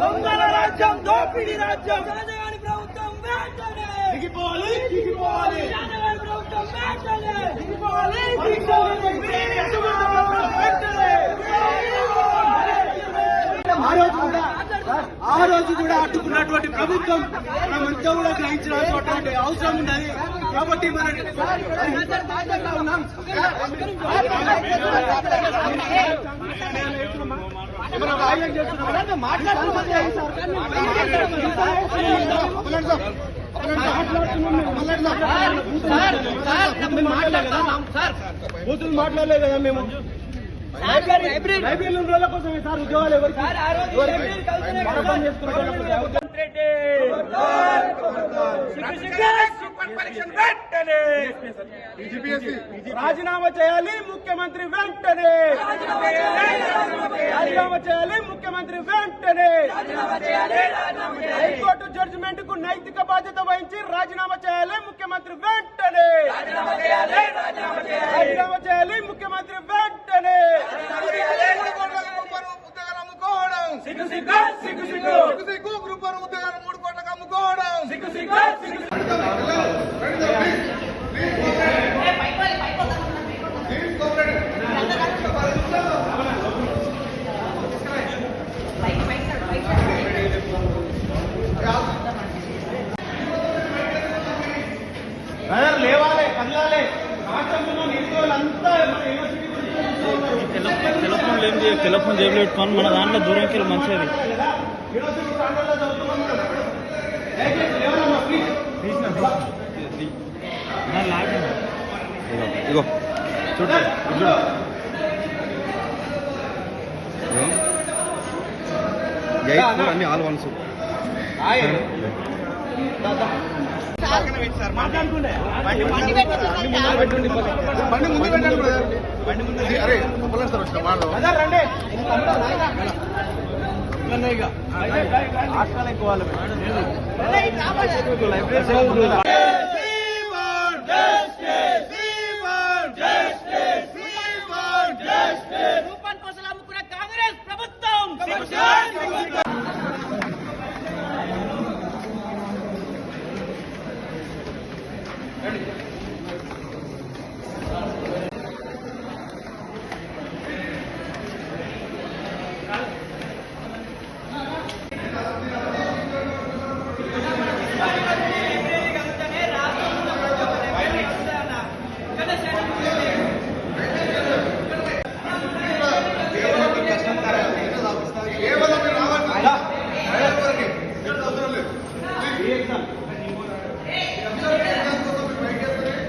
దొంగల రాజ్యం దోపిడీ రాజ్యం ఆ రోజు కూడా అడ్డుకున్నటువంటి ప్రభుత్వం మనమంతా కూడా గ్రహించాల్సినటువంటి అవసరం ఉన్నది కాబట్టి మన మాట్లాడలేదు కదా మేము రాజీనామా చేయాలి ముఖ్యమంత్రి వెంటనే. రాజీనామా చేయాలి ముఖ్యమంత్రి వెంటనే. హైకోర్టు జడ్జిమెంట్కు నైతిక బాధ్యత వహించి రాజీనామా చేయాలి ముఖ్యమంత్రి వెంటనే. బ్రదర్ లేవాలి కదలాలి. రాష్ట్రంలో నిరుద్యోగులంతా మన యూనివర్సిటీ గురించి టెలిఫోన్ జేబులో పెట్టుకొని మన దాంట్లో దూరంకి వెళ్ళి మంచిది. యూనివర్సిటీ చదువుతున్నాం ఇగో చూడు. చూడు జైపూర్ అన్ని ఆల్ వన్స్. బండి ముందు పెట్టండి బ్రదర్ బండి ముందు అరే సార్ వచ్చిన రండి హాస్టల్ ఎక్కువ వాళ్ళు